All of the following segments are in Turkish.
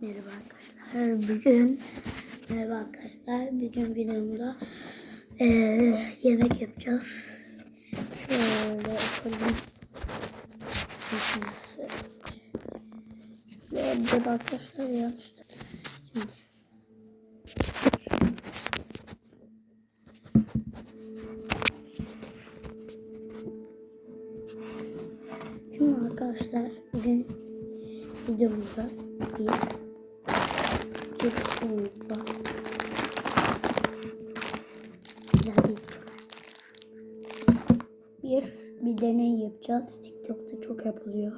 Merhaba arkadaşlar. Bugün merhaba arkadaşlar. Bugün videomda eee yemek yapacağız. Şöyle yapalım. Şöyle bir arkadaşlar. Şimdi. Şimdi arkadaşlar bugün videomuzda bir değil. Bir, bir deney yapacağız. TikTok'ta çok yapılıyor.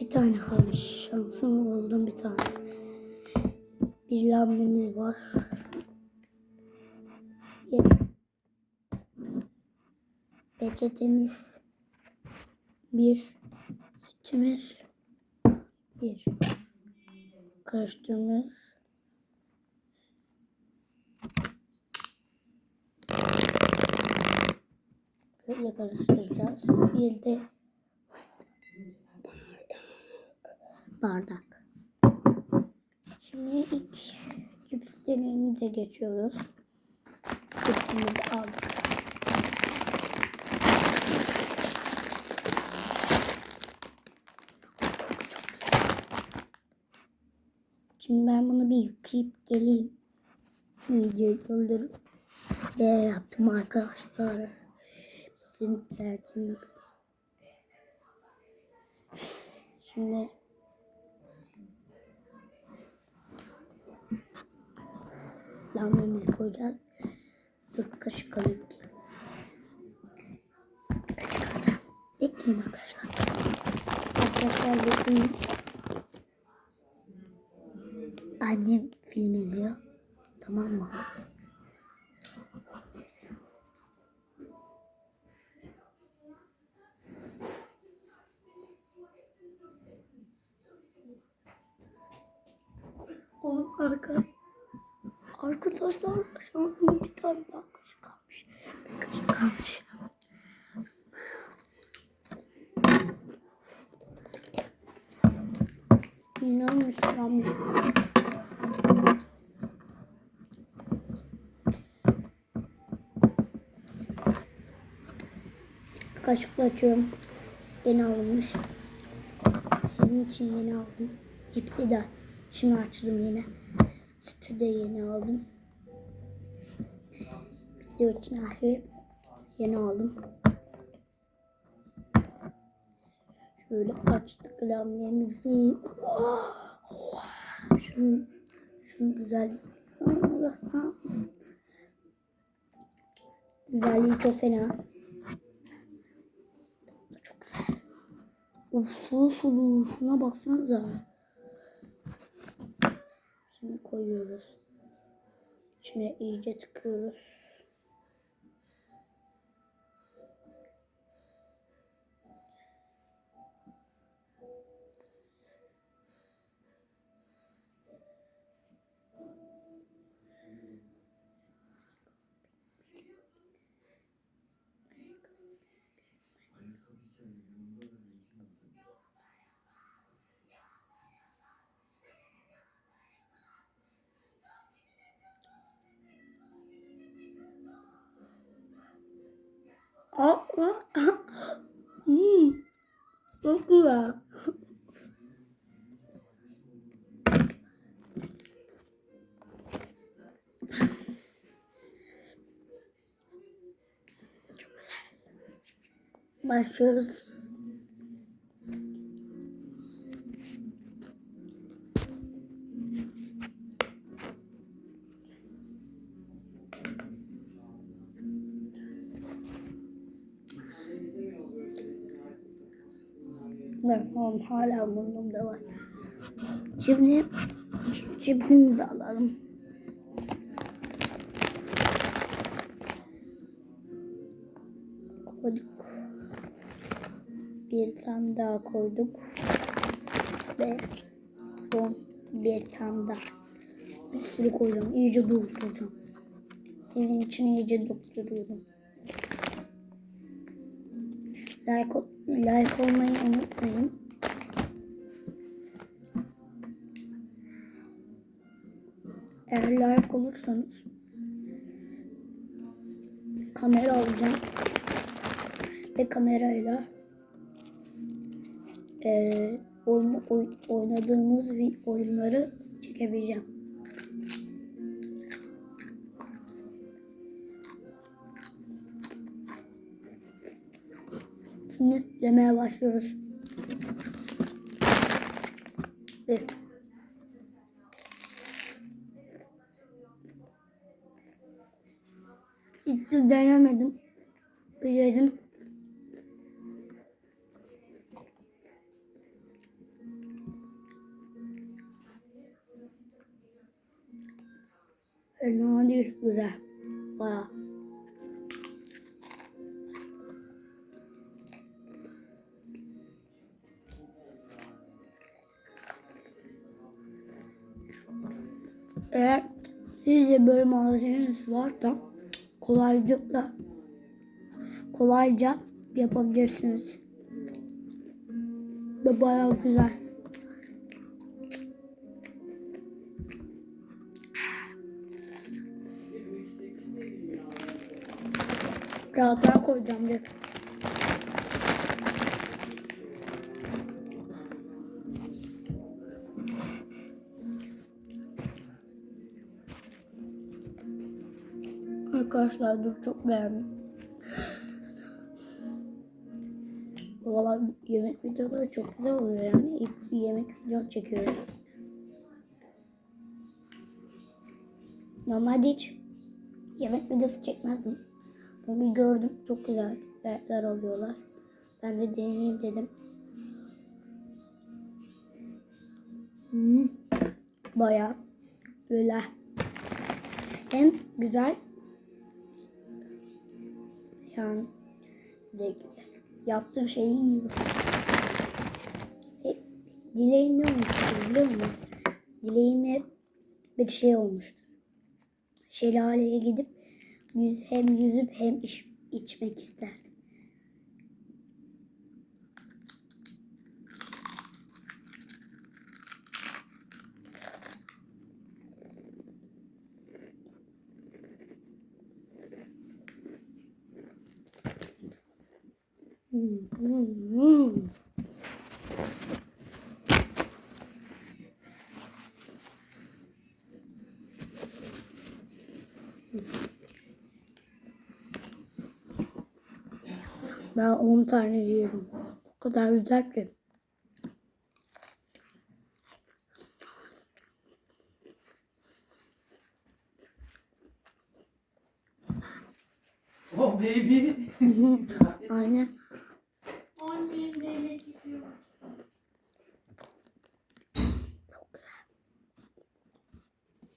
Bir tane kalmış. Şansımı buldum bir tane. Bir lambemiz var. Bir peçetemiz. Bir sütümüz. Bir karıştırmış. Böyle karıştıracağız. Bir de bardak. Şimdi ilk cips deneyimize geçiyoruz. Cipsimizi aldık. Şimdi ben bunu bir yıkayıp geleyim. Videoyu durdurup ne yaptım arkadaşlar. Bugün tertemiz. Şimdi lambamızı koyacağız. Dur kaşık alayım. Kaşık alacağım. Bekleyin arkadaşlar. Arkadaşlar bekleyin. Annem film izliyor. Tamam mı? Arka. Arkadaşlar şansıma bir tane daha kaşık kalmış. Bir kaşık kalmış. İnanmışım. Kaşıkla açıyorum. Yeni alınmış. Sizin için yeni aldım. Cipsi de şimdi açtım yine. Sütü de yeni aldım. Video için ahi yeni aldım. Şöyle açtık lamyemizi. Şunun, şunun güzelliği. Güzelliği çok fena. Of sulu sulu. Şuna baksanıza. Koyuyoruz. İçine iyice tıkıyoruz. hmm, çok güzel. Başlıyoruz. Oğlum hala burnumda var. Şimdi cipsini de alalım. Koyduk. Bir tane daha koyduk. Ve son bir tane daha. Bir sürü koyacağım. İyice dolduracağım. Sizin için iyice dolduruyorum. Like, like olmayı unutmayın. Eğer layık olursanız kamera alacağım ve kamerayla eee oyun, oy- oynadığımız oyunları çekebileceğim. Şimdi yemeye başlıyoruz. Bir. Fena değil, güzel. Bayağı. Eğer sizce böyle malzemeniz varsa kolaylıkla kolayca yapabilirsiniz. Ve bayağı güzel. Daha koyacağım dur. Arkadaşlar dur çok beğendim. Valla yemek videoları çok güzel oluyor yani. İlk bir yemek video çekiyorum. Normalde hiç yemek videosu çekmezdim. Bir gördüm çok güzel yemekler oluyorlar. Ben de deneyeyim dedim. Hmm. Bayağı böyle hem güzel yani zevkli. Yaptığın şeyi yiyor. E, dileğim ne olmuştur biliyor musun? Dileğim hep bir şey olmuştur. Şelaleye gidip yüz, hem yüzüp hem iç, içmek isterdim. Hmm, Ben 10 tane yiyorum. O kadar güzel ki. Oh baby. Aynen. Annem de. Çok güzel.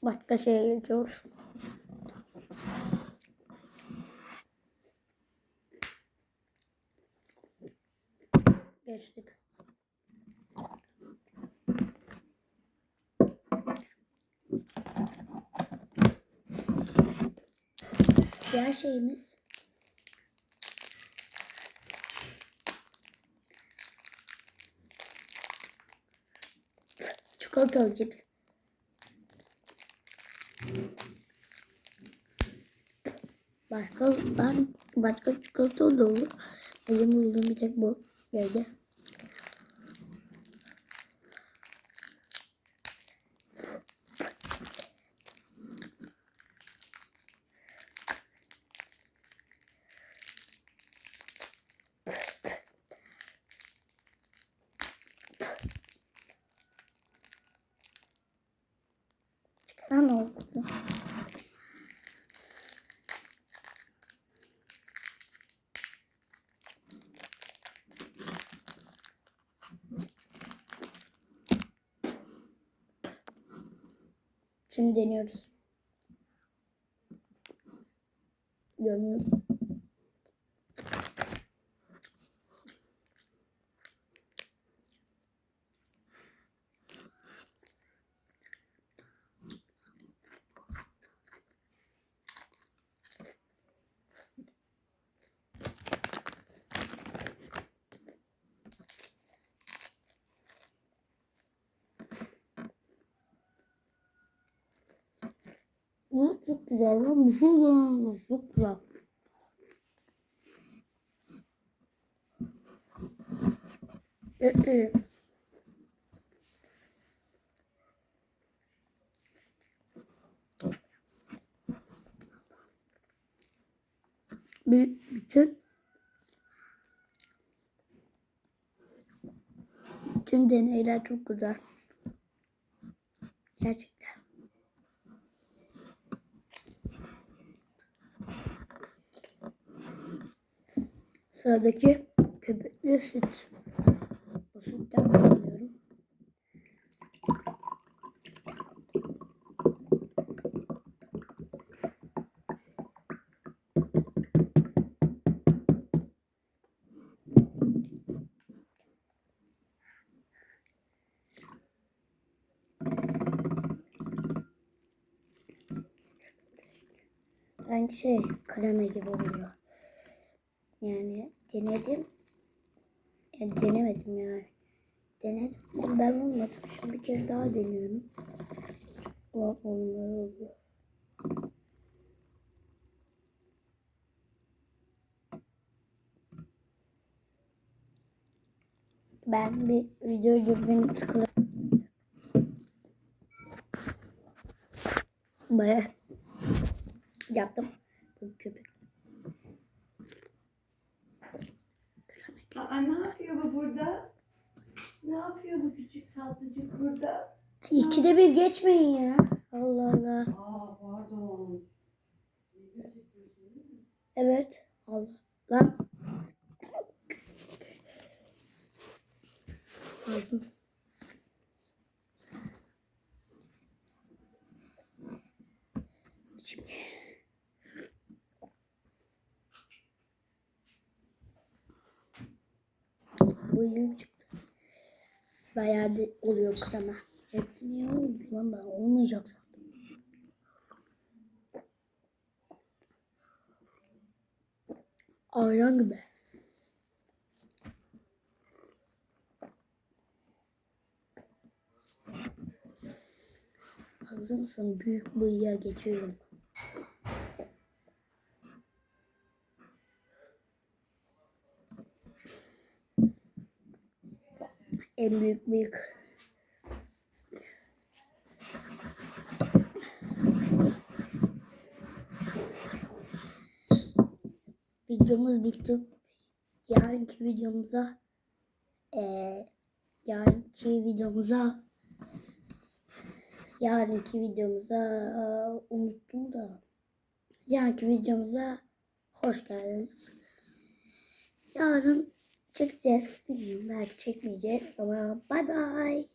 Başka şeye geçiyoruz. Geçtik. Diğer şeyimiz çikolatalı cips. Başkalar, başka çikolata da olur. Benim bulduğum bir tek bu evde. Çıkan oldu. Şimdi deniyoruz. Görünüyor. Bu çok güzel lan. Bu güzel. Çok güzel. Ee, bir bütün bütün deneyler çok güzel. Gerçekten. Sıradaki köpüklü süt. Bu sütten kullanıyorum. Sanki şey krema gibi oluyor. Yani denedim. Yani denemedim yani. Denedim. Ben olmadım. Şimdi bir kere daha deniyorum. Çok olmalı oluyor. Ben bir video girdim sıkıldım. Baya yaptım. Bu köpek. Aa, ne yapıyor bu burada? Ne yapıyor bu küçük tatlıcık burada? İkide bir geçmeyin ya. Allah Allah. Aa pardon. Evet. Allah. Lan. Ağzım. Şimdi. Yıl çıktı. Bayağı oluyor krema. Hepsi niye oldu lan ben olmayacak sandım. Ayran gibi. Hazır mısın? Büyük bıyığa geçiyorum. En büyük bıyık. Videomuz bitti. Yarınki videomuza eee yarınki videomuza yarınki videomuza unuttum da yarınki videomuza hoş geldiniz. Yarın çekeceğiz. Bilmiyorum belki çekmeyeceğiz ama bay bay.